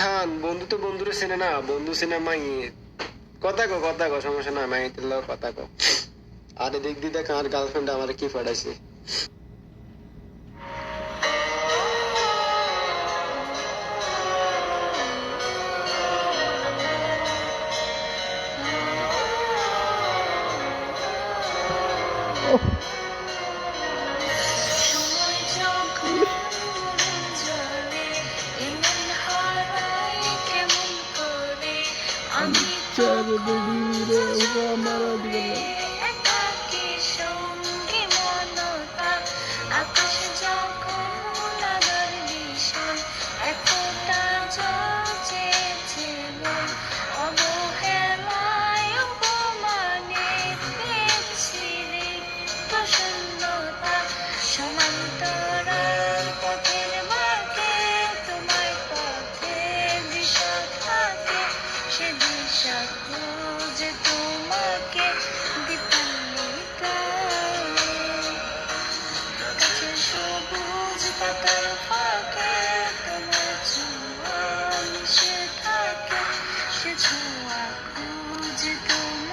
থান, বন্ধু তো বন্ধুরে চেনে না, বন্ধু চেনে মাই কথা কো কথা কো সমস্যা না মাই তিল কথা কো আর এদিক দিয়ে দেখ, আমার গার্লফ্রেন্ড আমার কি পাঠাইছে সময় আমি একাকী পাতার ফাঁকে তোমার ছোঁয়া মিশে থাকে সে ছোঁয়া খুঁজে তোমার